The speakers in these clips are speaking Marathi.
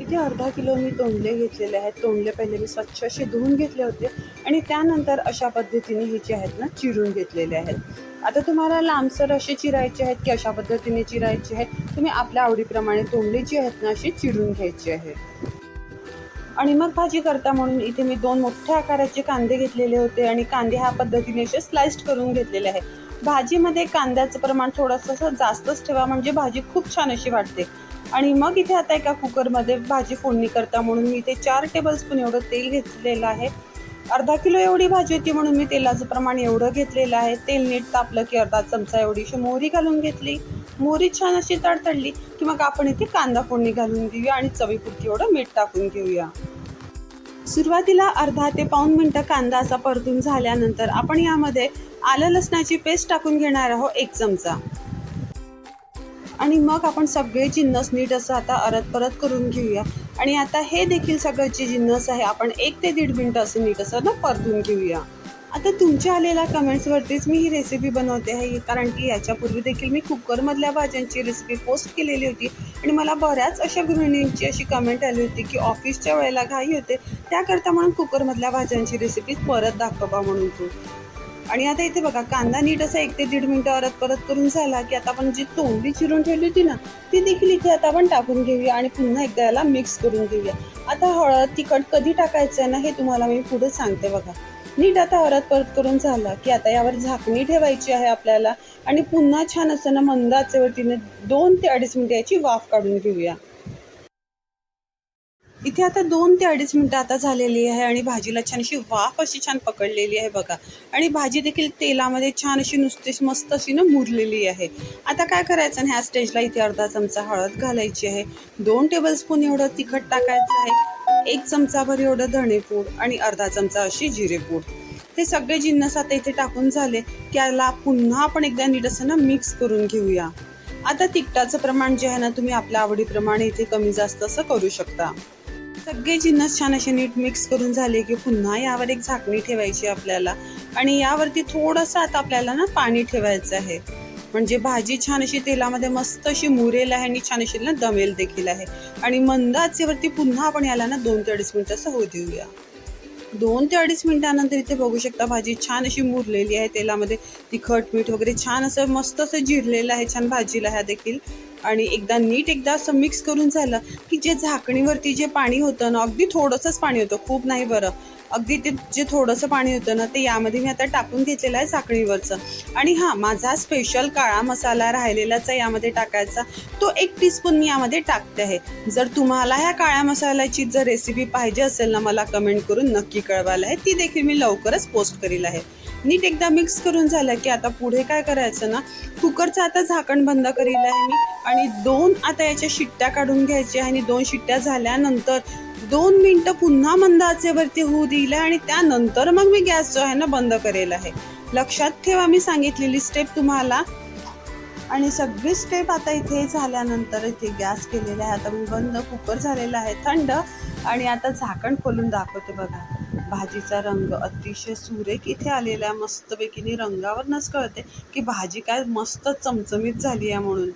इथे अर्धा किलो मी तोंडले घेतलेले आहेत. तोंडले पहिले मी स्वच्छ असे धुवून घेतले होते आणि त्यानंतर अशा पद्धतीने हे जे आहेत ना चिरून घेतलेले आहेत. आता तुम्हाला लांबसर असे चिरायचे आहेत की अशा पद्धतीने चिरायचे आहेत तुम्ही आपल्या आवडीप्रमाणे तोंडले जे आहेत ना असे चिरून घ्यायचे आहेत. आणि मग भाजी करता म्हणून इथे मी दोन मोठ्या आकाराचे कांदे घेतलेले होते आणि कांदे ह्या पद्धतीने असे स्लाइस्ड करून घेतलेले आहे भाजीमध्ये कांद्याचं प्रमाण थोडंसं असं जास्तच ठेवा म्हणजे भाजी खूप छान अशी वाटते आणि मग इथे आता एका कुकरमध्ये भाजी फोडणी करता म्हणून मी इथे चार टेबलस्पून एवढं तेल घेतलेलं आहे. अर्धा किलो एवढी भाजी होती म्हणून मी तेलाचं प्रमाण एवढं घेतलेलं आहे. तेल नीट तापलं की अर्धा चमचा एवढीशी मोहरी घालून घेतली. मोहरी छान अशी तडतडली की मग आपण इथे कांदा फोडणी घालून घेऊया आणि चवीपुरती एवढं मीठ टाकून घेऊया. सुरुवातीला अर्धा ते पाऊन मिनटं कांदा असा परतून झाल्यानंतर आपण यामध्ये आलं लसणाची पेस्ट टाकून घेणार आहोत एक चमचा. आणि मग आपण सगळे जिन्नस नीट असं आता अरत परत करून घेऊया. आणि आता हे देखील सगळं जे जिन्नस आहे आपण एक ते दीड मिनटं असं नीट असं ना परतून घेऊया. आता तुमच्या आलेल्या कमेंट्सवरतीच मी ही रेसिपी बनवते आहे कारण की याच्यापूर्वी देखील मी कुकरमधल्या भाज्यांची रेसिपी पोस्ट केलेली होती. आणि मला बऱ्याच अशा गृहिणींची अशी कमेंट आली होती की ऑफिसच्या वेळेला घाई होते त्याकरता म्हणून कुकरमधल्या भाज्यांची रेसिपी परत दाखवा म्हणून तू. आणि आता इथे बघा कांदा नीट असा एक ते दीड मिनटं परत परत करून झाला की आता आपण जी तोंडी चिरून ठेवली होती ना ती देखील इथे आता आपण टाकून घेऊया आणि पुन्हा एकदा याला मिक्स करून घेऊया. आता हळद तिखट कधी टाकायचं आहे ना हे तुम्हाला मी पुढे सांगते बघा. नीट आता हळद परत करून झाला की आता यावर झाकणी ठेवायची आहे आपल्याला आणि पुन्हा छान असं ना मंद आचेवरतीने दोन ते अडीच मिनिटं याची वाफ काढून घेऊया. इथे आता दोन ते अडीच मिनटं आता झालेली आहे आणि भाजीला छान अशी वाफ अशी छान पकडलेली आहे बघा. आणि भाजी देखील तेलामध्ये छान अशी नुसतीच मस्त अशी ना मुरलेली आहे. आता काय करायचं? आणि ह्या स्टेजला इथे अर्धा चमचा हळद घालायची आहे. दोन टेबलस्पून एवढं तिखट टाकायचं आहे. एक चमचाभर एवढं धणेपूड आणि अर्धा चमचा अशी जिरेपूड हे सगळे जिन्नस आता इथे टाकून झाले की याला पुन्हा आपण एकदा नीट असं ना मिक्स करून घेऊया. आता तिखटाचं प्रमाण जे आहे ना तुम्ही आपल्या आवडीप्रमाणे इथे कमी जास्त असं करू शकता. सगळे जिन्नस छान असे नीट मिक्स करून झाले की पुन्हा यावर एक झाकणी ठेवायची आपल्याला. आणि यावरती थोडंसं आता आपल्याला ना पाणी ठेवायचं आहे. म्हणजे भाजी छान अशी तेलामध्ये मस्त अशी मुरेल आहे आणि छान अशी ना दमेल देखील आहे. आणि मंद आचेवरती पुन्हा आपण याला ना दोन ते अडीच मिनटं असं होऊ देऊया. दोन ते अडीच मिनिटानंतर इथे बघू शकता भाजी छान अशी मुरलेली आहे. तेलामध्ये तिखट मीठ वगैरे छान असं मस्त असं जिरलेलं आहे छान भाजीला ह्या देखील. आणि एकदा नीट एकदा असं मिक्स करून झालं की जे झाकणीवरती जे पाणी होतं ना अगदी थोडंसंच पाणी होतं खूप नाही बरं. अगदी ते जे थोडंसं पाणी होतं ना ते यामध्ये मी आता टाकून घेतलेलं आहे झाकणीवरचं. आणि हां माझा स्पेशल काळा मसाला राहिलेलाच आहे यामध्ये टाकायचा. तो एक टीस्पून मी यामध्ये टाकते आहे. जर तुम्हाला ह्या काळ्या मसाल्याची जर रेसिपी पाहिजे असेल ना मला कमेंट करून नक्की कळवायला आहे. ती देखील मी लवकरच पोस्ट करील आहे. नीट एकदा मिक्स करून झालं की आता पुढे काय करायचं ना? कुकरचं आता झाकण बंद करील आहे मी आणि दोन आता याच्या शिट्ट्या काढून घ्यायच्या आणि दोन शिट्ट्या झाल्यानंतर दोन मिनटं पुन्हा मंद आचेवरती होऊ दिलं आणि त्यानंतर मग मी गॅस जो आहे ना बंद करेल आहे. लक्षात ठेवा मी सांगितलेली स्टेप तुम्हाला. आणि सगळी स्टेप आता इथे झाल्यानंतर इथे गॅस केलेला आहे. आता मी बंद कुकर झालेला आहे थंड आणि आता झाकण खोलून दाखवते बघा. भाजीचा रंग अतिशय सुरेख इथे आलेला आहे. मस्तपैकीने रंगावरनच कळते की भाजी काय मस्त चमचमीत झाली आहे म्हणून.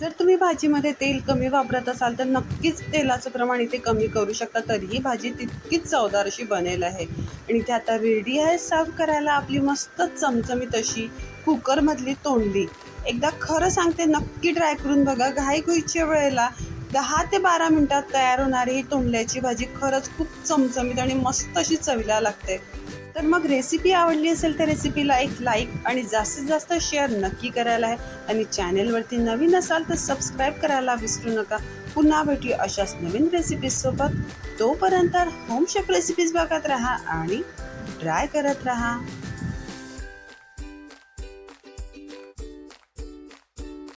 जर तुम्ही भाजीमध्ये तेल कमी वापरत असाल तर नक्कीच तेलाचं प्रमाण इथे कमी करू शकता. तरीही भाजी तितकीच चवदार अशी बनेल आहे. आणि ते आता रेडी आहे सर्व करायला आपली मस्त चमचमीत अशी कुकरमधली तोंडली. एकदा खरं सांगते नक्की ट्राय करून बघा. घाई घुईच्या वेळेला दहा ते बारा मिनिटात तयार होणारी ही तोंडल्याची भाजी खरंच खूप चमचमीत आणि मस्त अशी चवीला लागते. तर मग रेसिपी आवडली असेल तर रेसिपीला एक लाईक आणि जास्तीत जास्त शेअर नक्की करायला आहे. आणि चॅनेलवरती नवीन असाल तर सबस्क्राईब करायला विसरू नका. पुन्हा भेटू अशाच नवीन रेसिपीजसोबत तोपर्यंत होम शेफ रेसिपीज बघत राहा आणि ट्राय करत राहा.